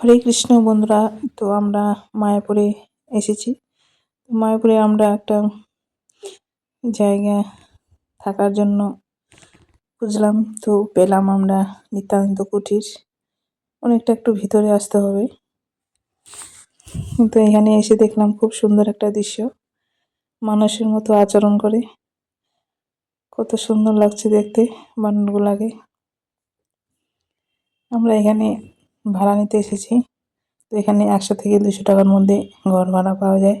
হরে কৃষ্ণ বন্ধুরা, তো আমরা মায়াপুরে এসেছি। মায়াপুরে আমরা একটা জায়গা থাকার জন্য খুঁজলাম, তো পেলাম আমরা নিত্যানন্দ কুটির। অনেকটা একটু ভিতরে আসতে হবে। কিন্তু এখানে এসে দেখলাম খুব সুন্দর একটা দৃশ্য। মানুষের মতো আচরণ করে। কত সুন্দর লাগছে দেখতে, বানরগুলাকে। আমরা এখানে ভাড়া নিতে এসেছি। তো এখানে একশো থেকে দুশো টাকার মধ্যে ঘর ভাড়া পাওয়া যায়।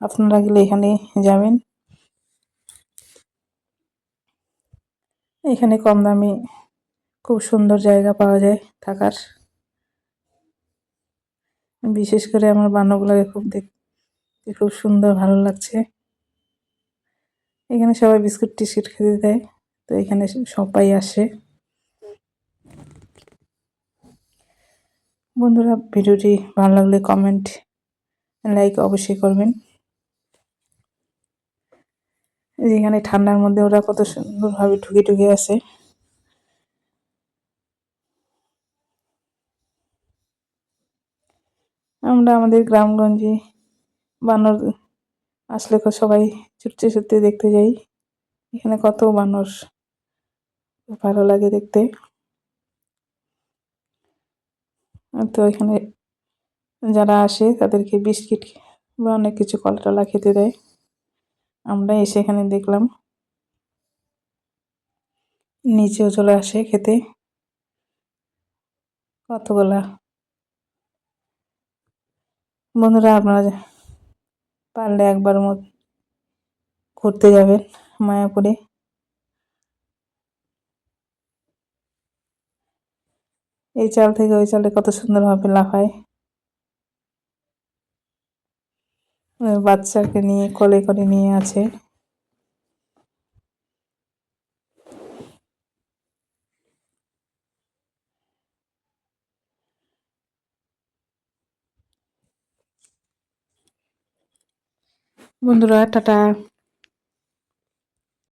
আপনারা গেলে এখানে যাবেন। এখানে কম দামে খুব সুন্দর জায়গা পাওয়া যায় থাকার। বিশেষ করে আমার বান্নগুলোকে খুব দেখতে খুব সুন্দর ভালো লাগছে। এখানে সবাই বিস্কুট টিস্কুট খেতে দেয়। তো এখানে সবাই আসে। বন্ধুরা, ভিডিওটি ভালো লাগলে কমেন্ট লাইক অবশ্যই করবেন। যেখানে ঠান্ডার মধ্যে ওরা কত সুন্দরভাবে ঠুকে ঠুকে আছে। আমরা আমাদের গ্রামগঞ্জে বানর আসলে সবাই ছুটতে ছুটতে দেখতে যাই। এখানে কত বানর, ভালো লাগে দেখতে। তো এখানে যারা আসে তাদেরকে বিস্কিট বা অনেক কিছু কলা খেতে দেয়। আমরা এসে এখানে দেখলাম নিচেও চলে আসে খেতে। কতগুলা? বন্ধুরা, আপনারা পারলে একবার মত ঘুরতে যাবেন মায়াপুরে। এই চাল থেকে ওই চালে কত সুন্দরভাবে লাফায়। বাচ্চাকে নিয়ে, কোলে করে নিয়ে আছে। বন্ধুরা, টাটা।